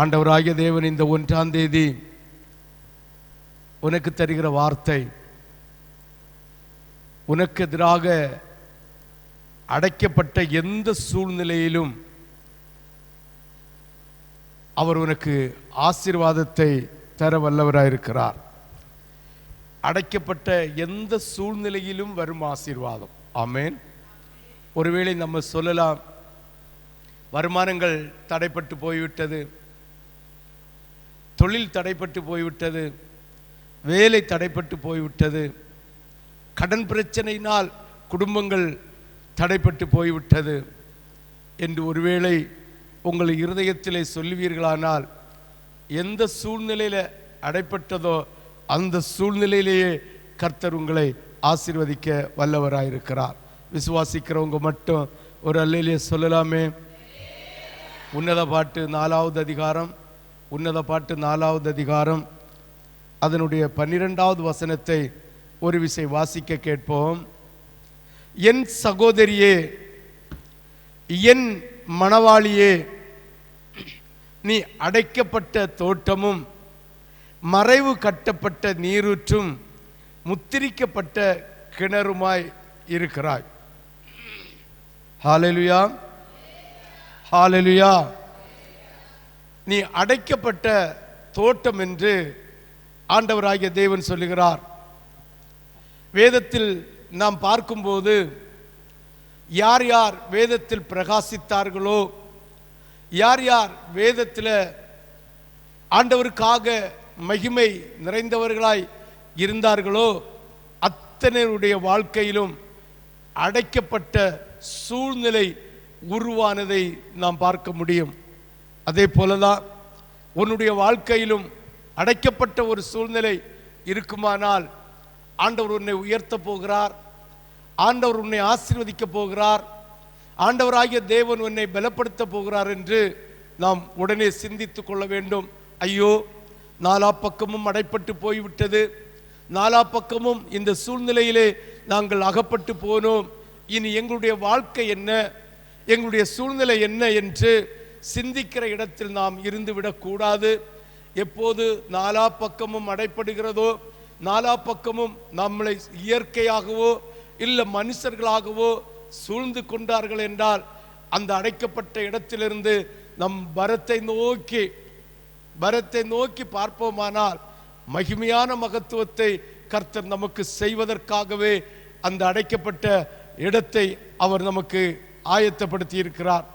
ஆண்டவராகிய தேவன் இந்த ஒன்றாம் தேதி உனக்கு தருகிற வார்த்தை உனக்கு எதிராக அடைக்கப்பட்ட எந்த சூழ்நிலையிலும் அவர் உனக்கு ஆசீர்வாதத்தை தர வல்லவராயிருக்கிறார் அடைக்கப்பட்ட எந்த சூழ்நிலையிலும் வரும் ஆசீர்வாதம். ஆமேன். ஒருவேளை நம்ம சொல்லலாம் வருமானங்கள் தடைப்பட்டு போய்விட்டது. தொழில் தடைப்பட்டு போய்விட்டது வேலை தடைப்பட்டு போய்விட்டது கடன் பிரச்சனையினால் குடும்பங்கள் தடைப்பட்டு போய்விட்டது என்று ஒருவேளை உங்கள் இருதயத்திலே சொல்லுவீர்களானால் எந்த சூழ்நிலையில் அடைப்பட்டதோ அந்த சூழ்நிலையிலேயே கர்த்தர் உங்களை ஆசீர்வதிக்க வல்லவராயிருக்கிறார். விசுவாசிக்கிறவங்க மட்டும் ஒரு அல்லையிலே சொல்லலாமே? உன்னத பாட்டு நாலாவது அதிகாரம். உன்னத பாட்டு நாலாவது அதிகாரம். அதனுடைய பன்னிரெண்டாவது வசனத்தை ஒரு விசை வாசிக்க கேட்போம். என் சகோதரியே என் மணவாளியே நீ அடைக்கப்பட்ட தோட்டமும் மறைவு கட்டப்பட்ட நீரூற்றும் முத்திரிக்கப்பட்ட கிணறுமாய் இருக்கிறாய். ஹாலெலுயா ஹாலெலுயா நீ அடைக்கப்பட்ட தோட்டம் என்று ஆண்டவராகிய தேவன் சொல்லுகிறார். வேதத்தில் நாம் பார்க்கும்போது யார் யார் வேதத்தில் பிரகாசித்தார்களோ யார் யார் வேதத்தில் ஆண்டவருக்காக மகிமை நிறைந்தவர்களாய் இருந்தார்களோ அத்தனையுடைய வாழ்க்கையிலும் அடைக்கப்பட்ட சூழ்நிலை உருவானதை நாம் பார்க்க முடியும். அதே போலதான் உன்னுடைய வாழ்க்கையிலும் அடைக்கப்பட்ட ஒரு சூழ்நிலை இருக்குமானால் ஆண்டவர் உன்னை உயர்த்த போகிறார். ஆண்டவர் உன்னை ஆசீர்வதிக்க போகிறார். ஆண்டவராகிய தேவன் உன்னை பலப்படுத்த போகிறார் என்று நாம் உடனே சிந்தித்து கொள்ள வேண்டும். ஐயோ நாலா பக்கமும் அடைப்பட்டு போய்விட்டது. நாலா பக்கமும் இந்த சூழ்நிலையிலே நாங்கள் அகப்பட்டு போனோம். இனி எங்களுடைய வாழ்க்கை என்ன? எங்களுடைய சூழ்நிலை என்ன என்று சிந்திக்கிற இடத்தில் நாம் இருந்து விடக்கூடாது. எப்போது நாலா பக்கமும் அடைப்படுகிறதோ நாலா பக்கமும் நம்மளை இயற்கையாகவோ இல்லை மனுஷர்களாகவோ சூழ்ந்து கொண்டார்கள் என்றால் அந்த அடைக்கப்பட்ட இடத்திலிருந்து நம் பரத்தை நோக்கி பரத்தை நோக்கி பார்ப்போமானால் மகிமையான மகத்துவத்தை கர்த்தர் நமக்கு செய்வதற்காகவே அந்த அடைக்கப்பட்ட இடத்தை அவர் நமக்கு ஆயத்தப்படுத்தி இருக்கிறார்